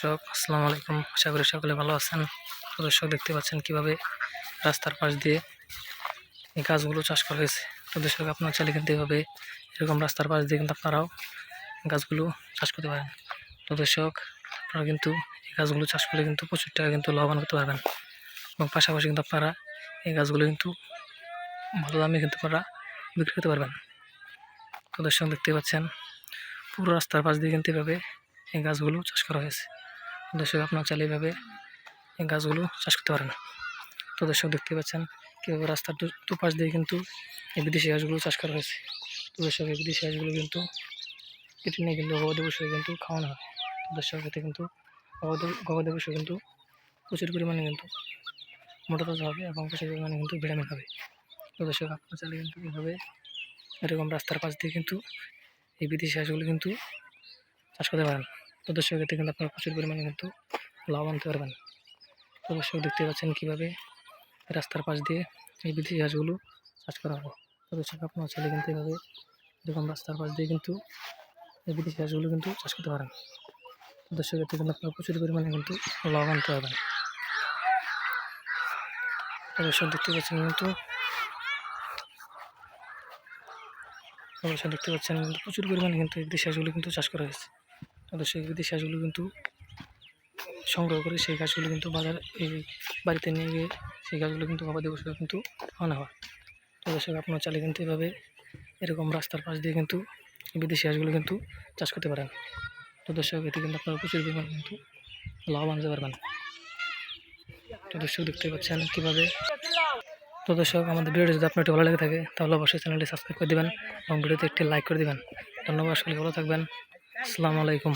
দর্শক, আসসালামু আলাইকুম। আশা করি সকলে ভালো আছেন। দর্শক, দেখতে পাচ্ছেন কীভাবে রাস্তার পাশ দিয়ে এই গাছগুলো চাষ করা হয়েছে। তো দর্শক, আপনার চাইলে কিন্তু এভাবে এরকম রাস্তার পাশ দিয়ে কিন্তু আপনারাও গাছগুলো চাষ করতে পারেন। তো দর্শক, আপনারা কিন্তু এই গাছগুলো চাষ করলে কিন্তু প্রচুর টাকা কিন্তু লাভবান করতে পারবেন। এবং পাশাপাশি কিন্তু আপনারা এই গাছগুলো কিন্তু ভালো দামে কিন্তু আপনারা বিক্রি করতে পারবেন। তো দর্শক, দেখতে পাচ্ছেন, পুরো রাস্তার পাশ দিয়ে কিন্তু এভাবে এই গাছগুলো চাষ করা হয়েছে। দর্শক, আপনার চাইলে এইভাবে এই গাছগুলো চাষ করতে পারেন। তো দর্শক, দেখতে পাচ্ছেন কীভাবে রাস্তার দুপাশ দিয়ে কিন্তু এই বিদেশি গাছগুলো চাষ করা হয়েছে। তো দর্শক, এই বিদেশি গাছগুলো কিন্তু কেটে নিয়ে কিন্তু গবাদি পশু কিন্তু খাওয়ানো হয়। তো দর্শক, এতে কিন্তু গবাদি গবাদি পশু কিন্তু প্রচুর পরিমাণে কিন্তু মোটা তাজা হবে এবং প্রচুর পরিমাণে কিন্তু ভিটামিন হবে। তো দর্শক, আপনার চাইলে কিন্তু এভাবে এরকম রাস্তার পাশ দিয়ে কিন্তু এই বিদেশি হাঁসগুলো কিন্তু চাষ করতে পারেন। দর্শক, এতে কিন্তু আপনারা প্রচুর পরিমাণে কিন্তু লাভ আনতে পারবেন। তো দর্শক, দেখতে পাচ্ছেন কীভাবে রাস্তার পাশ দিয়ে এই বিদেশি হাঁসগুলো চাষ করা হবে তো দর্শক, আপনার ছেলে কিন্তু এভাবে এরকম রাস্তার পাশ দিয়ে কিন্তু এই বিদেশি হাঁসগুলো কিন্তু চাষ করতে পারেন। দর্শক, এতে কিন্তু আপনারা প্রচুর পরিমাণে কিন্তু লাভ আনতে পারবেন। দর্শক, দেখতে পাচ্ছেন কিন্তু দেখতে পাচ্ছেন কিন্তু প্রচুর পরিমাণে কিন্তু এই বিদেশি হাঁসগুলো কিন্তু চাষ করা হয়েছে। সেই বিদেশি হাঁসগুলো কিন্তু সংগ্রহ করে সেই গাছগুলো কিন্তু বাজার এই বাড়িতে নিয়ে গিয়ে সেই গাছগুলো কিন্তু গবাদি পশু কিন্তু আনা হয়। তো দর্শক, আপনার চালে কিন্তু এভাবে এরকম রাস্তার পাশ দিয়ে কিন্তু বিদেশি হাঁসগুলো কিন্তু চাষ করতে পারেন। তো দর্শক, এতে কিন্তু আপনারা প্রচুর পরিমাণে কিন্তু লাভ আনতে পারবেন। তো দর্শক, দেখতে পাচ্ছেন কীভাবে? তো দর্শক, আমাদের ভিডিওটি যদি আপনার ভালো লেগে থাকে, তাহলে অবশ্যই চ্যানেলটি সাবস্ক্রাইব করে দেবেন এবং ভিডিওতে একটি লাইক করে দেবেন। ধন্যবাদ, সকলে ভালো থাকবেন। আসসালামু আলাইকুম।